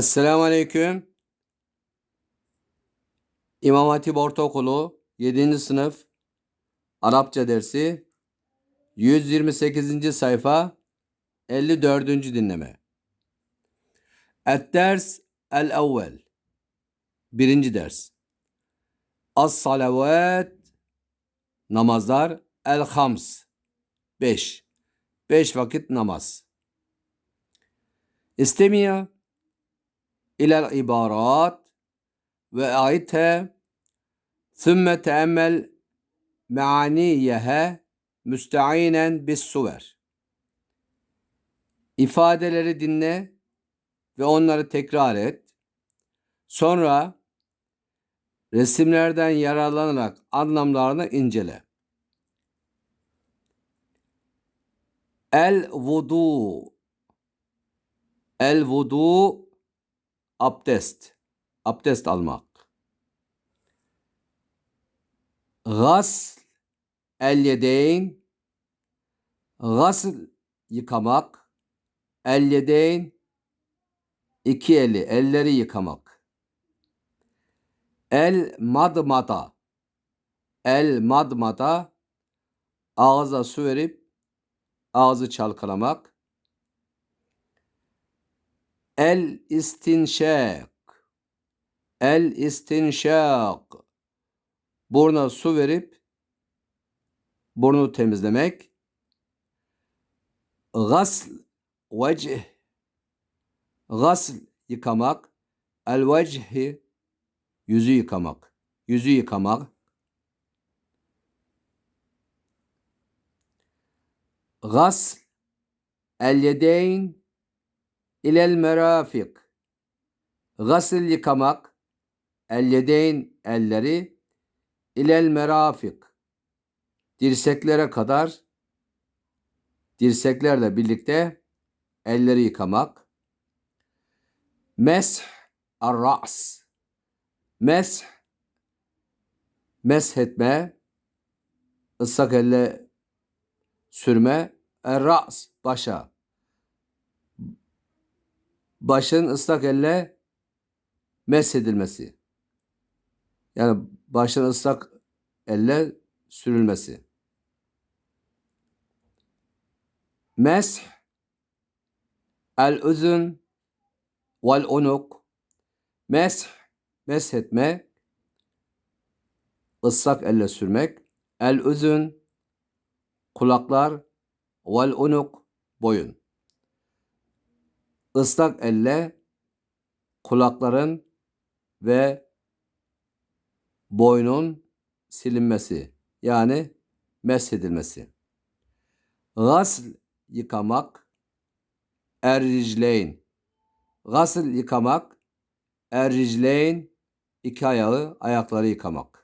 Esselamu Aleyküm. İmam Hatip Ortaokulu 7. sınıf Arapça dersi 128. sayfa 54. dinleme. Et-ders el-evvel Birinci ders. As-salavat Namazlar el-hams Beş. Beş vakit namaz. İstemiya ilel ibarat ve aithe sümme teemmel meaniyehe müsteinen bis suver. İfadeleri dinle ve onları tekrar et. Sonra resimlerden yararlanarak anlamlarını incele. El vudu El vudu abdest. Abdest almak. Gasl el yedeyn. Gasl yıkamak. El yedeyn iki eli, elleri yıkamak. El madmada. El madmada ağza su verip ağzı çalkalamak. El istinşak. El istinşak. Buruna su verip burnu temizlemek. Gasl vecih. Gasl yıkamak. El vecihi yüzü yıkamak. Yüzü yıkamak. Gasl el yedeyn ilel merafik. Gasl yıkamak. El elleri ilel merafik. Dirseklere kadar dirseklerle birlikte elleri yıkamak. Mesh ar-ra's. Mesh mesh etme ıslak elle sürme er-ra's başa. Başın ıslak elle mesh edilmesi. Yani başın ıslak elle sürülmesi. Mesh el-üzün vel unuk mesh mesh etme ıslak elle sürmek el üzün kulaklar vel unuk boyun ıslak elle kulakların ve boynun silinmesi yani meshedilmesi. Gasl yıkamak erricleyn Gasl yıkamak erricleyn iki ayağı ayakları yıkamak.